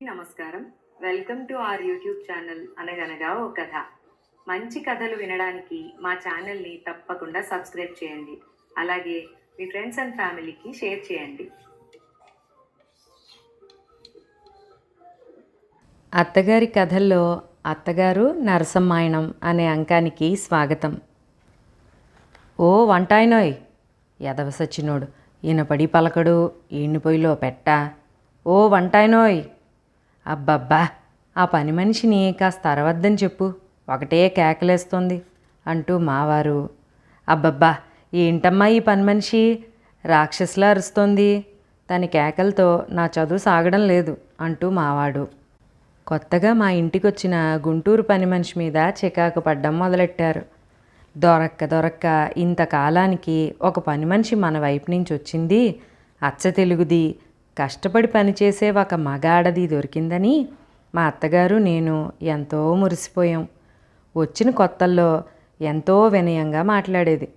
నమస్కారం. Welcome to our YouTube channel అనగనగా ఓ కథ. మంచి కథలు వినడానికి మా ఛానల్ని తప్పకుండా సబ్స్క్రైబ్ చేయండి. అలాగే మీ ఫ్రెండ్స్ అండ్ ఫ్యామిలీకి షేర్ చేయండి. అత్తగారి కథల్లో అత్తగారు నరసమ్మాయణం అనే అంకానికి స్వాగతం. ఓ వంటాయనోయ్ ఎదవ సచ్చినోడు. ఈయనపడి పలకడు ఈయనపొయ్యిలో పెట్ట. ఓ వంటాయనోయ్ అబ్బబ్బా ఆ పని మనిషిని కాస్త అరవద్దని చెప్పు. ఒకటే కేకలేస్తోంది అంటూ మావారు. అబ్బబ్బా ఏంటమ్మా ఈ పని మనిషి? రాక్షసులా అరుస్తోంది. తన కేకలతో నా చదువు సాగడం లేదు అంటూ మావాడు. కొత్తగా మా ఇంటికొచ్చిన గుంటూరు పని మనిషి మీద చికాకు పడ్డం మొదలెట్టారు. దొరక్క దొరక్క ఇంతకాలానికి ఒక పని మనిషి మన వైపు నుంచి వచ్చింది అచ్చ తెలుగుది. కష్టపడి పనిచేసే ఒక మగాడది దొరికిందని మా అత్తగారు నేను ఎంతో మురిసిపోయాం. వచ్చిన కొత్తల్లో ఎంతో వినయంగా మాట్లాడేది.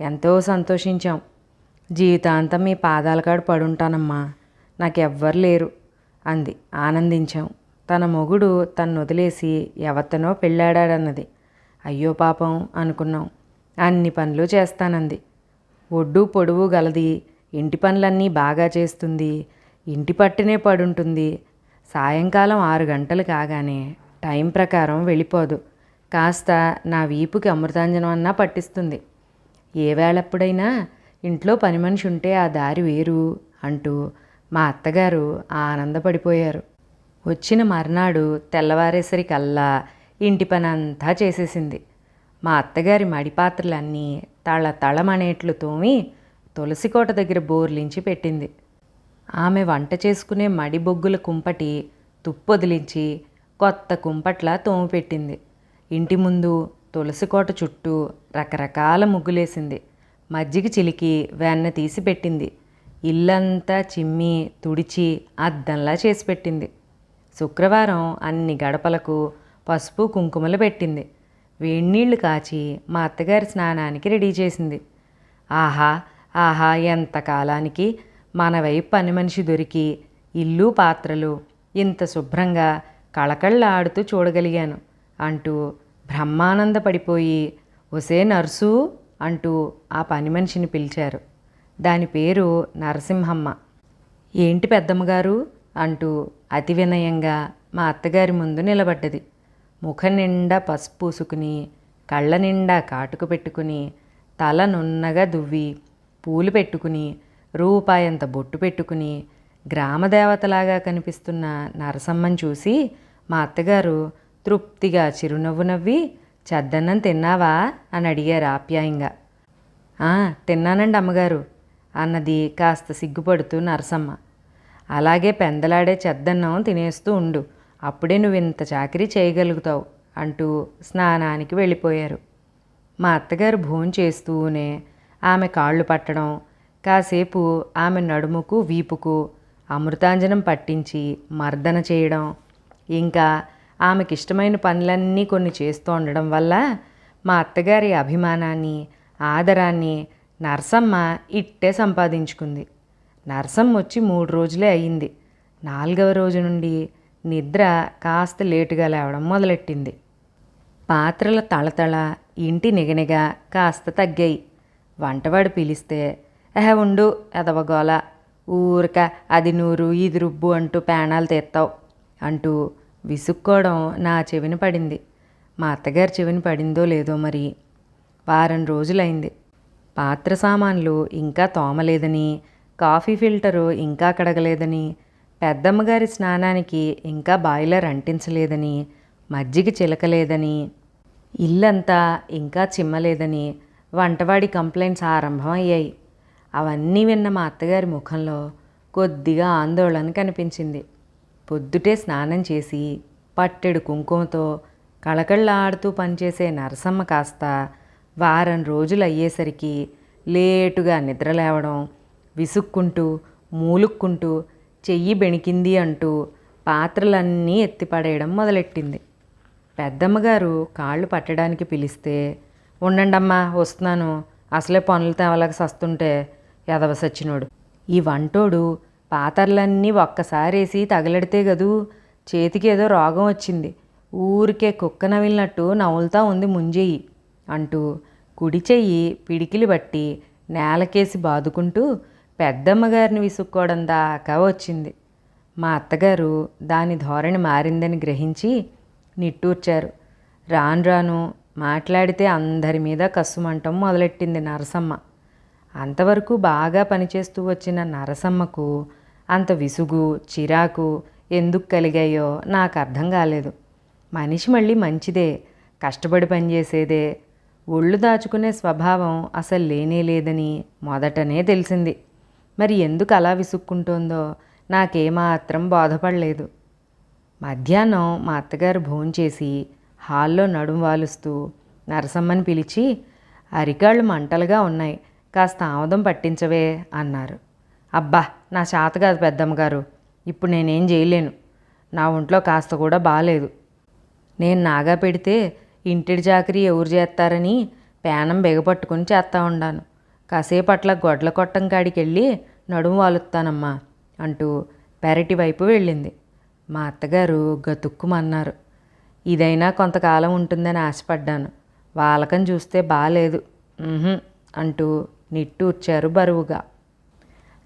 ఎంతో సంతోషించాం. జీవితాంతం మీ పాదాల కాడ పడుంటానమ్మా నాకెవ్వరు లేరు అంది. ఆనందించాం. తన మొగుడు తన్ను వదిలేసి ఎవతనో పెళ్ళాడాడన్నది. అయ్యో పాపం అనుకున్నాం. అన్ని పనులు చేస్తానంది. ఒడ్డు పొడువు గలది ఇంటి పనులన్నీ బాగా చేస్తుంది ఇంటి పట్టునే పడుంటుంది. సాయంకాలం ఆరు గంటలు కాగానే టైం ప్రకారం వెళ్ళిపోదు. కాస్త నా వీపుకి అమృతాంజనం అన్నా పట్టిస్తుంది. ఏ వేళప్పుడైనా ఇంట్లో పని మనిషి ఉంటే ఆ దారి వేరు అంటూ మా అత్తగారు ఆనందపడిపోయారు. వచ్చిన మర్నాడు తెల్లవారేసరికల్లా ఇంటి పని అంతా చేసేసింది. మా అత్తగారి మడిపాత్రలన్నీ తళ తళమనేట్లు తోమి తులసికోట దగ్గర బోర్లించి పెట్టింది. ఆమె వంట చేసుకునే మడి బొగ్గుల కుంపటి తుప్పొదిలించి కొత్త కుంపట్లా తోమి పెట్టింది ఇంటి ముందు తులసికోట చుట్టూ రకరకాల ముగ్గులేసింది. మజ్జిగ చిలికి వెన్న తీసి పెట్టింది ఇల్లంతా చిమ్మి తుడిచి అద్దంలా చేసి పెట్టింది శుక్రవారం అన్ని గడపలకు పసుపు కుంకుమలు పెట్టింది. వేడినీళ్ళు కాచి మా అత్తగారి స్నానానికి రెడీ చేసింది. ఆహా ఆహా ఎంత కాలానికి మన వైపు పని మనిషి దొరికి ఇల్లు పాత్రలు ఇంత శుభ్రంగా కళకళ్ళాడుతూ చూడగలిగాను అంటూ బ్రహ్మానందపడిపోయి ఒసే నర్సు అంటూ ఆ పని మనిషిని పిలిచారు. దాని పేరు నరసింహమ్మ. ఏంటి పెద్దమ్మగారు? అంటూ అతి వినయంగా మా అత్తగారి ముందు నిలబడ్డది. ముఖం నిండా పసుపు పూసుకుని కళ్ళ నిండా కాటుకు పెట్టుకుని తల నున్నగా దువ్వి పూలు పెట్టుకుని రూపాయంత బొట్టు పెట్టుకుని గ్రామదేవతలాగా కనిపిస్తున్న నరసమ్మని చూసి మా అత్తగారు తృప్తిగా చిరునవ్వు నవ్వి చద్దన్నం తిన్నావా? అని అడిగారు ఆప్యాయంగా. తిన్నానండి అమ్మగారు అన్నది కాస్త సిగ్గుపడుతూ నరసమ్మ. అలాగే పెందలాడే చెద్దన్నం తినేస్తూ ఉండు అప్పుడే నువ్వు ఇంత చాకరీ చేయగలుగుతావు అంటూ స్నానానికి వెళ్ళిపోయారు. మా అత్తగారు భోంచేస్తూనే ఆమె కాళ్ళు పట్టడం కాసేపు ఆమె నడుముకు వీపుకు అమృతాంజనం పట్టించి మర్దన చేయడం ఇంకా ఆమెకి ఇష్టమైన పనులన్నీ కొన్ని చేస్తూ ఉండడం వల్ల మా అత్తగారి అభిమానాన్ని ఆదరాన్ని నరసమ్మ ఇట్టే సంపాదించుకుంది. నరసమ్మ వచ్చి మూడు రోజులే అయ్యింది నాలుగవ రోజు నుండి నిద్ర కాస్త లేటుగా లేవడం మొదలెట్టింది. పాత్రల తళతళ ఇంటి నిగనిగా కాస్త తగ్గాయి. వంటవాడు పిలిస్తే ఎహ ఉండు ఎదవగోల ఊరిక అది నూరు ఇది రుబ్బు అంటూ పేణాలు తీస్తావు అంటూ విసుక్కోవడం నా చెవిన పడింది. మా అత్తగారి చెవిన పడిందో లేదో మరి వారం రోజులైంది. పాత్ర సామాన్లు ఇంకా తోమలేదని కాఫీ ఫిల్టరు ఇంకా కడగలేదని పెద్దమ్మగారి స్నానానికి ఇంకా బాయిలర్ అంటించలేదని మజ్జిగ చిలకలేదని ఇల్లంతా ఇంకా చిమ్మలేదని వంటవాడి కంప్లైంట్స్ ఆరంభం అయ్యాయి అవన్నీ విన్న మా అత్తగారి ముఖంలో కొద్దిగా ఆందోళన కనిపించింది. పొద్దుటే స్నానం చేసి పట్టెడు కుంకుమతో కళకళ్ళాడుతూ పనిచేసే నరసమ్మ కాస్త వారం రోజులు అయ్యేసరికి లేటుగా నిద్రలేవడం విసుక్కుంటూ మూలుక్కుంటూ చెయ్యి బెణికింది అంటూ పాత్రలన్నీ ఎత్తిపడేయడం మొదలెట్టింది. పెద్దమ్మగారు కాళ్ళు పట్టడానికి పిలిస్తే ఉండండమ్మా వస్తున్నాను. అసలే పనులు తేవలేక సస్తుంటే ఎదవ సచ్చినోడు. ఈ వంటోడు పాతర్లన్నీ ఒక్కసారేసి తగలెడితే గదూ చేతికి ఏదో రోగం వచ్చింది. ఊరికే కుక్క నవిలినట్టు నవ్వులుతా ఉంది ముంజెయ్యి అంటూ కుడి చెయ్యి పిడికిలి బట్టి నేలకేసి బాదుకుంటూ పెద్దమ్మగారిని విసుక్కోవడం దాకా వచ్చింది. మా అత్తగారు దాని ధోరణి మారిందని గ్రహించి నిట్టూర్చారు. రాను రాను మాట్లాడితే అందరి మీద కసుమంటం మొదలెట్టింది నరసమ్మ. అంతవరకు బాగా పనిచేస్తూ వచ్చిన నరసమ్మకు అంత విసుగు చిరాకు ఎందుకు కలిగాయో నాకు అర్థం కాలేదు. మనిషి మళ్ళీ మంచిదే కష్టపడి పనిచేసేదే. ఒళ్ళు దాచుకునే స్వభావం అసలు లేనే లేదని మొదటనే తెలిసింది. మరి ఎందుకు అలా విసుక్కుంటోందో నాకేమాత్రం బోధపడలేదు. మధ్యాహ్నం మా అత్తగారు భోంచేసి హాల్లో నడుం వాలుస్తూ నరసమ్మని పిలిచి అరికాళ్ళు మంటలుగా ఉన్నాయి. కాస్త ఆముదం పట్టించవే అన్నారు. అబ్బా నా చేత కాదు పెద్దమ్మగారు. ఇప్పుడు నేనేం చేయలేను. నా ఒంట్లో కాస్త కూడా బాగాలేదు నేను నాగా పెడితే ఇంటిడి జాకరి ఎవరు చేస్తారని పేనం బిగపట్టుకుని చేస్తా ఉండాను. కాసేపు అట్లా గొడ్ల కొట్టం కాడికి వెళ్ళి నడుము వాలుస్తానమ్మా అంటూ పెరటి వైపు వెళ్ళింది. మా అత్తగారు గతుక్కుమన్నారు. ఇదైనా కొంతకాలం ఉంటుందని ఆశపడ్డాను. వాలకం చూస్తే బాలేదు. అంటూ నిట్టూర్చారు బరువుగా.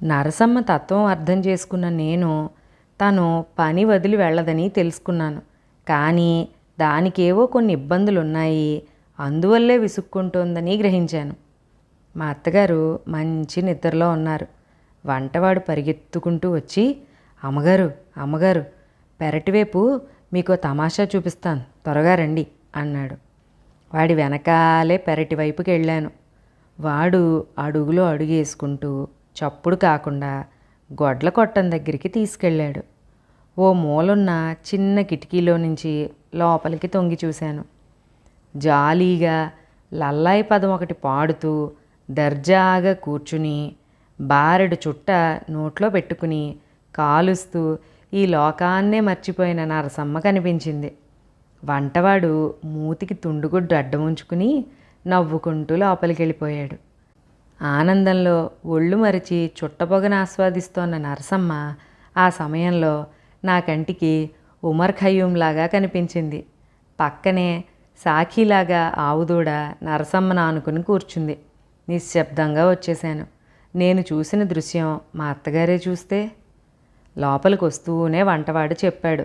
నరసమ్మ తత్వం అర్థం చేసుకున్న నేను తను పని వదిలి వెళ్ళదని తెలుసుకున్నాను. కానీ దానికేవో కొన్ని ఇబ్బందులు ఉన్నాయి అందువల్లే విసుక్కుంటోందని గ్రహించాను. మా అత్తగారు మంచి నిద్రలో ఉన్నారు. వంటవాడు పరిగెత్తుకుంటూ వచ్చి అమ్మగారు అమ్మగారు పెరటివైపు మీకు తమాషా చూపిస్తాను. త్వరగా రండి అన్నాడు. వాడి వెనకాలే పెరటి వైపుకి వెళ్ళాను వాడు అడుగులో అడుగేసుకుంటూ చప్పుడు కాకుండా గొడ్ల కొట్టం దగ్గరికి తీసుకెళ్ళాడు. ఓ మూలున్న చిన్న కిటికీలో నుంచి లోపలికి తొంగి చూశాను. జాలీగా లల్లాయి పదం ఒకటి పాడుతూ దర్జాగా కూర్చుని బారెడు చుట్ట నోట్లో పెట్టుకుని కాలుస్తూ ఈ లోకాన్నే మర్చిపోయిన నరసమ్మ కనిపించింది. వంటవాడు మూతికి తుండుగుడ్డు అడ్డముంచుకుని నవ్వుకుంటూ లోపలికి వెళ్ళిపోయాడు ఆనందంలో ఒళ్ళు మరిచి చుట్టపొగను ఆస్వాదిస్తోన్న నరసమ్మ ఆ సమయంలో నా కంటికి ఉమర్ ఖయ్యూంలాగా కనిపించింది. పక్కనే సాఖీలాగా ఆవుదూడ నరసమ్మను ఆనుకుని కూర్చుంది. నిశ్శబ్దంగా వచ్చేశాను. నేను చూసిన దృశ్యం మా అత్తగారే చూస్తే? లోపలికి వస్తూనే వంటవాడు చెప్పాడు.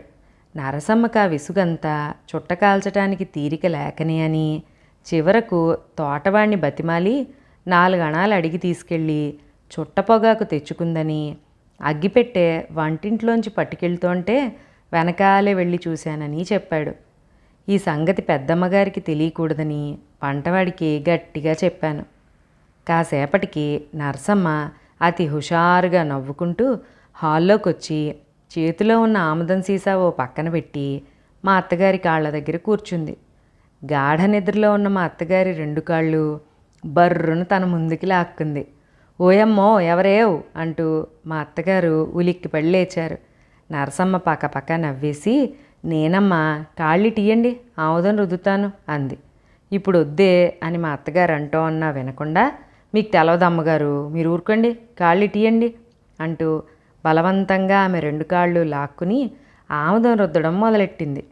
నరసమ్మక విసుగంతా చుట్ట కాల్చటానికి తీరిక లేకని అని చివరకు తోటవాణ్ణి బతిమాలి నాలుగణాలు అడిగి తీసుకెళ్ళి చుట్ట పొగాకు తెచ్చుకుందని అగ్గిపెట్టే వంటింట్లోంచి పట్టుకెళ్తుంటే వెనకాలే వెళ్ళి చూశానని చెప్పాడు. ఈ సంగతి పెద్దమ్మగారికి తెలియకూడదని పంటవాడికి గట్టిగా చెప్పాను. కాసేపటికి నరసమ్మ అతి హుషారుగా నవ్వుకుంటూ హాల్లోకి వచ్చి చేతిలో ఉన్న ఆముదం సీసా ఓ పక్కన పెట్టి మా అత్తగారి కాళ్ళ దగ్గర కూర్చుంది. గాఢ నిద్రలో ఉన్న మా అత్తగారి రెండు కాళ్ళు బర్రును తన ముందుకి లాక్కుంది. ఓయమ్మో ఎవరేవ్? అంటూ మా అత్తగారు ఉలిక్కిపడి లేచారు. నరసమ్మ పక్కపక్క నవ్వేసి నేనమ్మా కాళ్ళు టీయండి ఆముదం రుద్దుతాను అంది. ఇప్పుడు వద్దే అని మా అత్తగారు అంటూ అన్నా వినకుండా మీకు తెలవదు అమ్మగారు మీరు ఊరుకోండి కాళ్ళు తీయండి అంటూ బలవంతంగా ఆమె రెండు కాళ్ళు లాక్కుని ఆముదం రుద్దడం మొదలెట్టింది.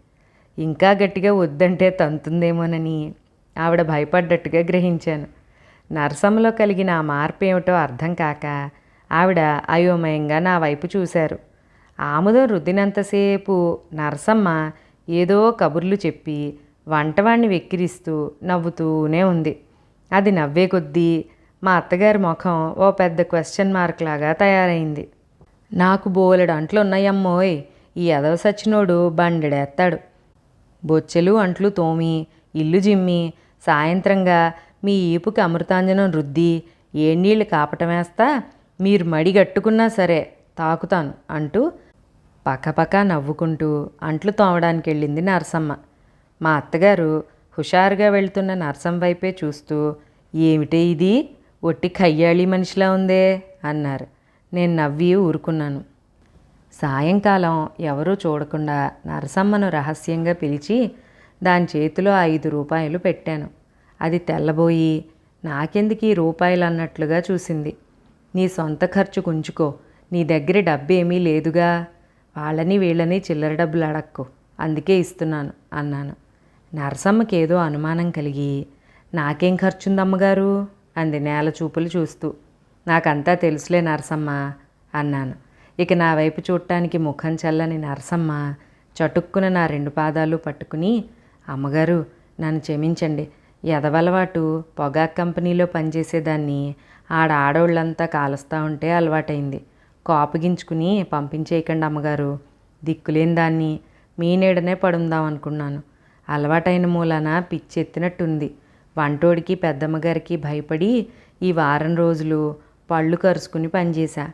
ఇంకా గట్టిగా వద్దంటే తంతుందేమోనని ఆవిడ భయపడ్డట్టుగా గ్రహించాను. నరసమ్మలో కలిగిన ఆ మార్పు ఏమిటో అర్థం కాక ఆవిడ అయోమయంగా నా వైపు చూశారు. ఆముదం రుద్దినంతసేపు నరసమ్మ ఏదో కబుర్లు చెప్పి వంటవాణ్ణి వెక్కిరిస్తూ నవ్వుతూనే ఉంది. అది నవ్వే కొద్దీ మా అత్తగారి ముఖం ఓ పెద్ద క్వశ్చన్ మార్క్ లాగా తయారైంది. నాకు బోలెడు అంట్లు ఉన్నాయమ్మోయ్ ఈ ఎదవ సచ్చినోడు బండెడేస్తాడు బొచ్చెలు అంట్లు తోమి ఇల్లు జిమ్మి సాయంత్రంగా మీ ఈపుకి అమృతాంజనం రుద్ది ఏ నీళ్ళు కాపటమేస్తా మీరు మడిగట్టుకున్నా సరే తాకుతాను అంటూ పక్కపక్క నవ్వుకుంటూ అంట్లు తోమడానికి వెళ్ళింది నరసమ్మ. మా అత్తగారు హుషారుగా వెళ్తున్న నరసం వైపే చూస్తూ ఏమిటే ఇది? ఒట్టి కయ్యాళి మనిషిలా ఉందే? అన్నారు. నేను నవ్వి ఊరుకున్నాను. సాయంకాలం ఎవరూ చూడకుండా నరసమ్మను రహస్యంగా పిలిచి దాని చేతిలో ఐదు రూపాయలు పెట్టాను. అది తెల్లబోయి నాకెందుకు ఈ రూపాయలు అన్నట్లుగా చూసింది. నీ సొంత ఖర్చు కుంచుకో నీ దగ్గర డబ్బేమీ లేదుగా వాళ్ళని వీళ్ళని చిల్లర డబ్బులు అడక్కు అందుకే ఇస్తున్నాను అన్నాను. నరసమ్మకి ఏదో అనుమానం కలిగి నాకేం ఖర్చుందమ్మగారు అంది నేల చూపులు చూస్తూ. నాకంతా తెలుసులే నరసమ్మ అన్నాను. ఇక నా వైపు చూడటానికి ముఖం చల్లని నరసమ్మ చటుక్కున నా రెండు పాదాలు పట్టుకుని అమ్మగారు నన్ను క్షమించండి. ఎదవలవాటు పొగాక్ కంపెనీలో పనిచేసేదాన్ని. ఆడ ఆడవాళ్ళంతా కాలుస్తూ ఉంటే అలవాటైంది. కోపగించుకుని పంపించేయకండి అమ్మగారు. దిక్కులేని దాన్ని. మీ నీడనే పడుందాం అనుకున్నాను. అలవాటైన మూలాన పిచ్చెత్తినట్టుంది. వంటోడికి పెద్దమ్మగారికి భయపడి ఈ వారం రోజులు పళ్ళు కరుచుకుని పనిచేశా.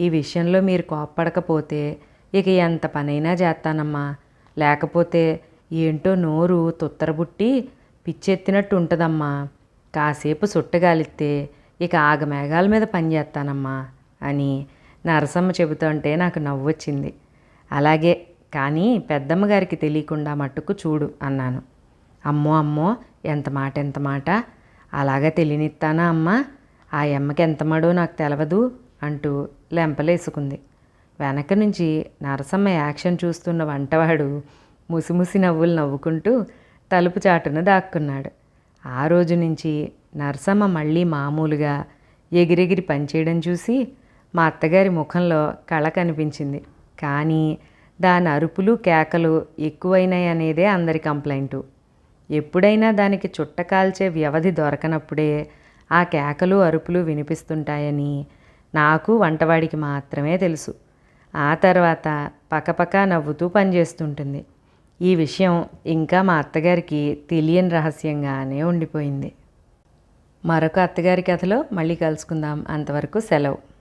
ఈ విషయంలో మీరు కోప్పడకపోతే ఇక ఎంత పనైనా చేస్తానమ్మా. లేకపోతే ఏంటో నోరు తుత్తరబుట్టి పిచ్చెత్తినట్టు ఉంటుందమ్మా కాసేపు సుట్టగాలిస్తే ఇక ఆగమేఘాల మీద పనిచేస్తానమ్మా అని నరసమ్మ చెబుతుంటే నాకు నవ్వొచ్చింది. అలాగే కానీ పెద్దమ్మ గారికి తెలియకుండా మట్టుకు చూడు అన్నాను. అమ్మో అమ్మో ఎంత మాట ఎంత మాట? అలాగా తెలియనిస్తానా అమ్మా? ఆ అమ్మకి ఎంత మడో నాకు తెలవదు. అంటూ లెంపలేసుకుంది. వెనక నుంచి నరసమ్మ యాక్షన్ చూస్తున్న వంటవాడు ముసిముసి నవ్వులు నవ్వుకుంటూ తలుపు చాటున దాక్కున్నాడు. ఆ రోజు నుంచి నరసమ్మ మళ్ళీ మామూలుగా ఎగిరెగిరి పనిచేయడం చూసి మా అత్తగారి ముఖంలో కళ కనిపించింది. కానీ దాని అరుపులు కేకలు ఎక్కువైనాయి అనేదే అందరి కంప్లైంటు. ఎప్పుడైనా దానికి చుట్ట కాల్చే వ్యవధి దొరకనప్పుడే ఆ కేకలు అరుపులు వినిపిస్తుంటాయని నాకు వంటవాడికి మాత్రమే తెలుసు. ఆ తర్వాత పక్కపక్క నవ్వుతూ పనిచేస్తుంటుంది ఈ విషయం ఇంకా మా అత్తగారికి తెలియని రహస్యంగానే ఉండిపోయింది. మరొక అత్తగారి కథలో మళ్ళీ కలుసుకుందాం. అంతవరకు సెలవు.